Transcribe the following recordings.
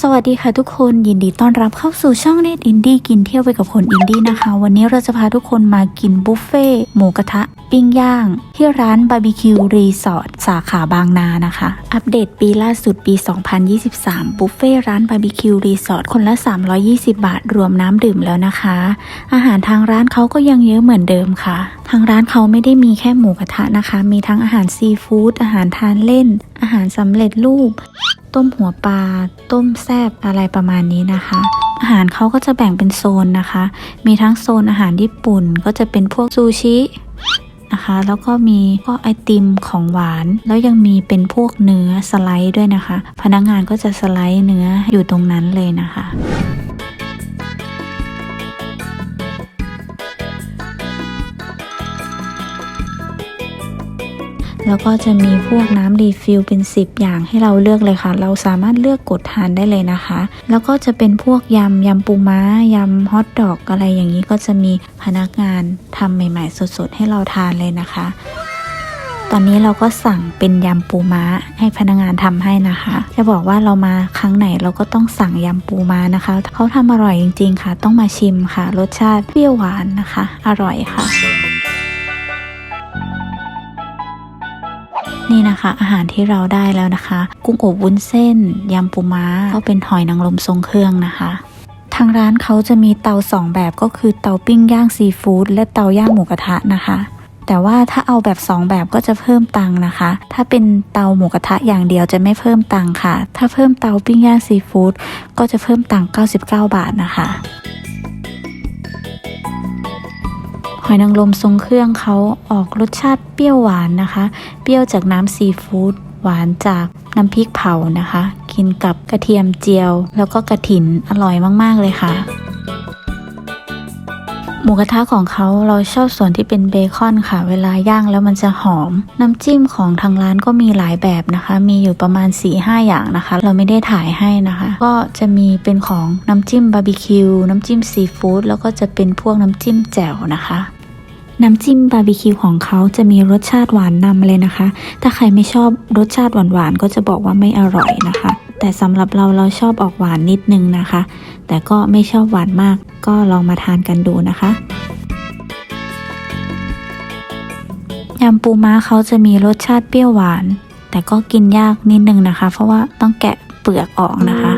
สวัสดีค่ะทุกคนยินดีต้อนรับเข้าสู่ช่องเน็ตอินดี้กินเที่ยวไปกับคนอินดี้นะคะ วันนี้เราจะพาทุกคนมากินบุฟเฟ่หมูกระทะ ปิ้งย่าง ที่ร้านบาร์บีคิวรีสอร์ทสาขาบางนานะคะ อัปเดตปีล่าสุดปี 2023 บุฟเฟ่ร้านบาร์บีคิวรีสอร์ทคนละ 320 บาท รวมน้ำดื่มแล้วนะคะ อาหารทางร้านเขาก็ยังเยอะเหมือนเดิมค่ะ ทางร้านเขาไม่ได้มีแค่หมูกระทะนะคะ มีทั้งอาหารซีฟู้ดอาหารทานเล่น อาหารสำเร็จรูป ต้มหัวปลาต้มแซบอะไรประมาณนี้นะคะอาหารเขาก็จะแบ่งเป็นโซนนะคะ มีทั้งโซนอาหารญี่ปุ่นก็จะเป็นพวกซูชิ นะคะ แล้วก็มีก็ไอติมของหวาน แล้วยังมีเป็นพวกเนื้อสไลด์ด้วยนะคะ พนักงานก็จะสไลด์เนื้ออยู่ตรงนั้นเลยนะคะ แล้วก็จะมีพวกน้ำรีฟิลเป็น 10 อย่างให้เราเลือกเลยค่ะ เราสามารถเลือกกดทานได้เลยนะคะ แล้วก็จะเป็นพวกยำยำปูม้ายำฮอทดอกอะไรอย่างนี้ก็จะมีพนักงานทำใหม่ๆ สดๆ ให้เราทานเลยนะคะ ตอนนี้เราก็สั่งเป็นยำปูม้าให้พนักงานทำให้นะคะ จะบอกว่าเรามาครั้งไหนเราก็ต้องสั่งยำปูม้านะคะเขาทำอร่อยจริง ๆ ค่ะ ต้องมาชิมค่ะ รสชาติเปรี้ยวหวานนะคะ อร่อยค่ะ นี่นะคะ อาหารที่เราได้แล้วนะคะ กุ้งอบวุ้นเส้นยำปูม้าก็เป็นหอยนางรมทรงเครื่องนะคะ ทางร้านเขาจะมีเตาสองแบบก็คือเตาปิ้งย่างซีฟู้ดและเตาย่างหมูกระทะนะคะ แต่ว่าถ้าเอาแบบสองแบบก็จะเพิ่มตังค์นะคะ ถ้าเป็นเตาหมูกระทะอย่างเดียวจะไม่เพิ่มตังค์ค่ะ ถ้าเพิ่มเตาปิ้งย่างซีฟู้ดก็จะเพิ่มตังค์99 บาทนะคะ อยนางรมทรงเครื่องเขาออกรสชาติเปรี้ยวหวานนะคะ เปรี้ยวจากน้ำซีฟู้ดหวานจากน้ำพริกเผานะคะ กินกับกระเทียมเจียว แล้วก็กระถินอร่อยมาก ๆ เลยค่ะ หมูกระทะของเขาเราชอบส่วนที่เป็นเบคอนค่ะ เวลาย่างแล้วมันจะหอม น้ำจิ้มของทางร้านก็มีหลายแบบนะคะ มีอยู่ประมาณ 4-5 อย่างนะคะ เราไม่ได้ถ่ายให้นะคะ ก็จะมีเป็นของน้ำจิ้มบาร์บีคิวน้ำจิ้มซีฟู้ดแล้วก็จะเป็นพวกน้ำจิ้มแจ่วนะคะ น้ำจิ้มบาร์บีคิวของเขาจะมีรสชาติหวานนำเลยนะคะ ถ้าใครไม่ชอบรสชาติหวานๆก็จะบอกว่าไม่อร่อยนะคะ แต่สำหรับเราเราชอบออกหวานนิดนึงนะคะ แต่ก็ไม่ชอบหวานมาก ก็ลองมาทานกันดูนะคะยำปูม้าเขาจะมีรสชาติเปรี้ยวหวาน แต่ก็กินยากนิดนึงนะคะ เพราะว่าต้องแกะเปลือกออกนะคะ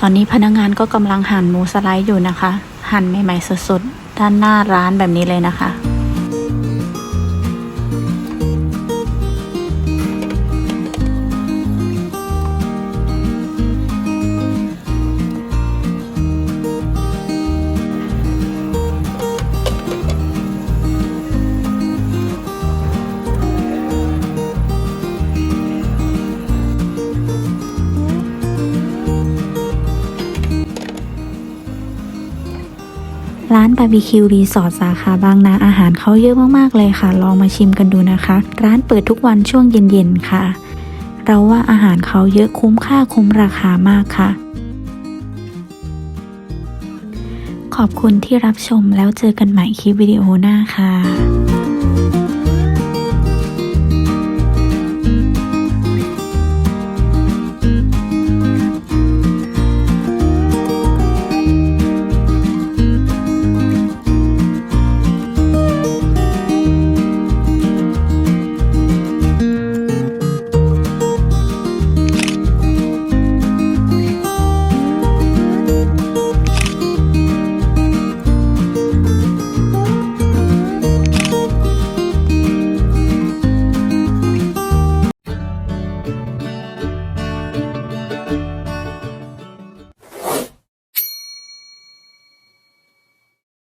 ตอนนี้พนักงานก็กำลังหั่นหมูสไลด์อยู่นะคะ หั่นใหม่ๆสดๆ ด้านหน้าร้านแบบนี้เลยนะคะ ร้านบาร์บีคิวรีสอร์ทสาขาบางนาอาหารเขาเยอะมากๆเลยค่ะ ลองมาชิมกันดูนะคะ ร้านเปิดทุกวันช่วงเย็นๆค่ะ เราว่าอาหารเขาเยอะคุ้มค่าคุ้มราคามากค่ะ ขอบคุณที่รับชมแล้วเจอกันใหม่คลิปวิดีโอหน้าค่ะ